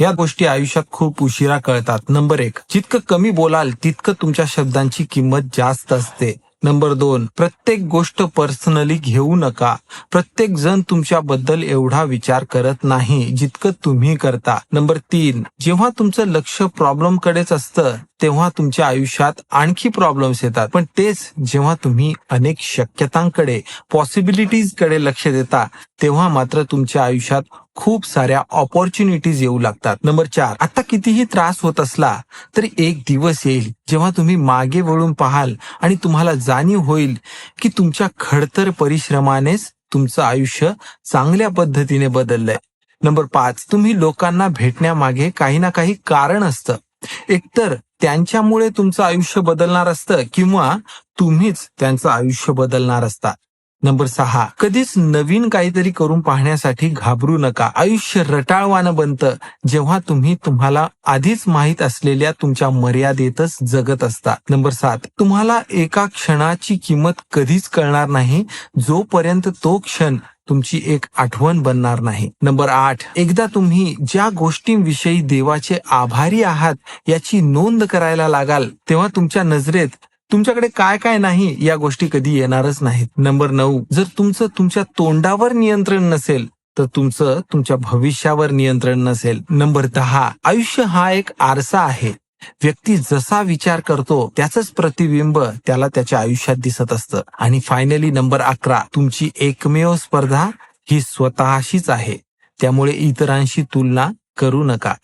या गोष्टी आयुष्यात खूप उशिरा कळतात. नंबर एक जितकं कमी बोलाल तितकं तुमच्या शब्दांची किंमत जास्त असते. नंबर दोन प्रत्येक गोष्ट पर्सनली घेऊ नका. प्रत्येक जण तुमच्याबद्दल एवढा विचार करत नाही जितकं तुम्ही करता. नंबर तीन जेव्हा तुमचं लक्ष प्रॉब्लेम कडेच असतं तेव्हा तुमच्या आयुष्यात आणखी प्रॉब्लेम्स येतात. पण तेच जेव्हा तुम्ही अनेक शक्यतांकडे पॉसिबिलिटीजकडे लक्ष देता तेव्हा मात्र तुमच्या आयुष्यात खूप साऱ्या ऑपॉर्च्युनिटीज येऊ लागतात. नंबर चार आता कितीही त्रास होत असला तरी एक दिवस येईल जेव्हा तुम्ही मागे वळून पाहाल आणि तुम्हाला जाणीव होईल की तुमच्या खडतर परिश्रमानेच तुमचं आयुष्य चांगल्या पद्धतीने बदललंय. नंबर पाच तुम्ही लोकांना भेटण्यामागे काही ना काही कारण असतं. एकतर त्यांच्यामुळे तुमचं आयुष्य बदलणार असतं किंवा तुम्हीच त्यांचं आयुष्य बदलणार असता. नंबर सहा कधीच नवीन काहीतरी करून पाहण्यासाठी घाबरू नका. आयुष्य रटाळवानं बनतं. जेव्हा तुम्ही तुम्हाला आधीच माहीत असलेल्या तुमच्या मर्यादेतच जगत असता. नंबर सात तुम्हाला एका क्षणाची किंमत कधीच कळणार नाही. जोपर्यंत तो क्षण तुमची एक आठवण बनणार नाही. नंबर आठ एकदा तुम्ही ज्या गोष्टींविषयी देवाचे आभारी आहात याची नोंद करायला लागाल तेव्हा तुमच्या नजरेत तुमच्याकडे काय काय नाही या गोष्टी कधी येणारच नाहीत. नंबर नऊ जर तुमचं तुमच्या तोंडावर नियंत्रण नसेल तर तुमचं तुमच्या भविष्यावर नियंत्रण नसेल. नंबर दहा आयुष्य हा एक आरसा आहे. व्यक्ती जसा विचार करतो त्याचंच प्रतिबिंब त्याला त्याच्या आयुष्यात दिसत असतं. आणि फायनली नंबर अकरा तुमची एकमेव स्पर्धा ही स्वतःशीच आहे. त्यामुळे इतरांशी तुलना करू नका.